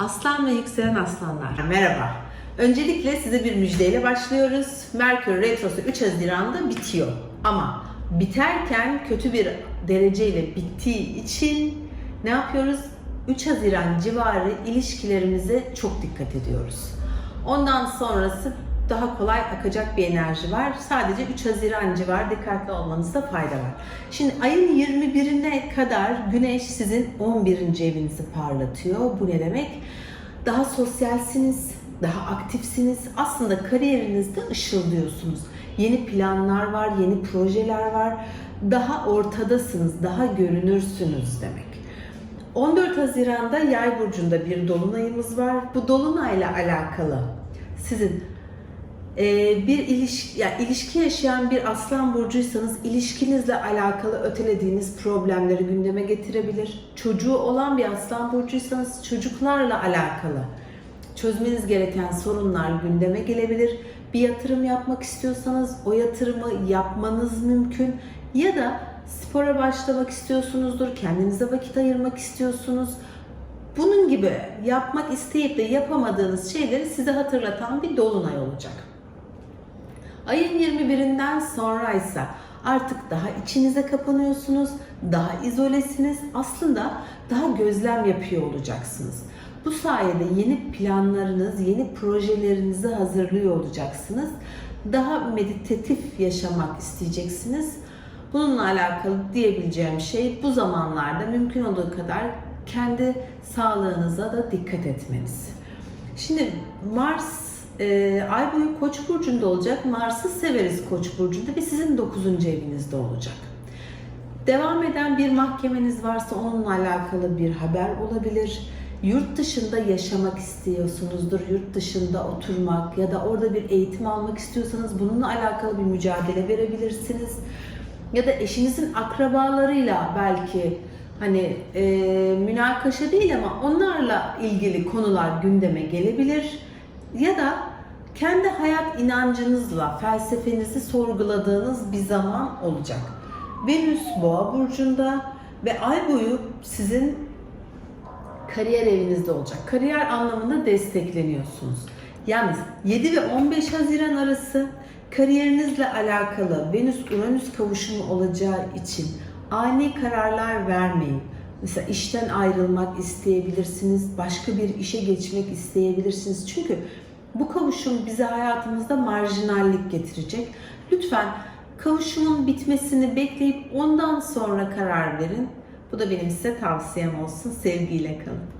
Aslan ve yükselen aslanlar. Merhaba. Öncelikle size bir müjdeyle başlıyoruz. Merkür Retrosu 3 Haziran'da bitiyor. Ama biterken kötü bir dereceyle bittiği için ne yapıyoruz? 3 Haziran civarı ilişkilerimize çok dikkat ediyoruz. Ondan sonrası daha kolay akacak bir enerji var. Sadece 3 Haziran civarı dikkatli olmanızda fayda var. Şimdi ayın 21'ine kadar Güneş sizin 11. evinizi parlatıyor. Bu ne demek? Daha sosyalsiniz, daha aktifsiniz. Aslında kariyerinizde ışıldıyorsunuz. Yeni planlar var, yeni projeler var. Daha ortadasınız, daha görünürsünüz demek. 14 Haziran'da Yay burcunda bir dolunayımız var. Bu dolunayla alakalı sizin bir ilişki, yani ilişki yaşayan bir aslan burcuysanız ilişkinizle alakalı ötelediğiniz problemleri gündeme getirebilir. Çocuğu olan bir aslan burcuysanız çocuklarla alakalı çözmeniz gereken sorunlar gündeme gelebilir. Bir yatırım yapmak istiyorsanız o yatırımı yapmanız mümkün ya da spora başlamak istiyorsunuzdur, kendinize vakit ayırmak istiyorsunuz. Bunun gibi yapmak isteyip de yapamadığınız şeyleri size hatırlatan bir dolunay olacak. Ayın 21'inden sonra ise artık daha içinize kapanıyorsunuz, daha izolesiniz. Aslında daha gözlem yapıyor olacaksınız. Bu sayede yeni planlarınız, yeni projelerinizi hazırlıyor olacaksınız. Daha meditatif yaşamak isteyeceksiniz. Bununla alakalı diyebileceğim şey bu zamanlarda mümkün olduğu kadar kendi sağlığınıza da dikkat etmeniz. Şimdi Mars e, ay boyu Koç burcunda olacak. Mars'ı severiz Koç burcunda ve sizin 9. evinizde olacak. Devam eden bir mahkemeniz varsa onunla alakalı bir haber olabilir. Yurt dışında yaşamak istiyorsunuzdur. Yurt dışında oturmak ya da orada bir eğitim almak istiyorsanız bununla alakalı bir mücadele verebilirsiniz. Ya da eşinizin akrabalarıyla belki hani e, münakaşa değil ama onlarla ilgili konular gündeme gelebilir. Ya da kendi hayat inancınızla felsefenizi sorguladığınız bir zaman olacak. Venüs Boğa burcunda ve ay boyu sizin kariyer evinizde olacak. Kariyer anlamında destekleniyorsunuz. Yalnız 7 ve 15 Haziran arası kariyerinizle alakalı Venüs-Uranüs kavuşumu olacağı için ani kararlar vermeyin. Mesela işten ayrılmak isteyebilirsiniz, başka bir işe geçmek isteyebilirsiniz. Çünkü bu kavuşum bize hayatımızda marjinallik getirecek. Lütfen kavuşumun bitmesini bekleyip ondan sonra karar verin. Bu da benim size tavsiyem olsun. Sevgiyle kalın.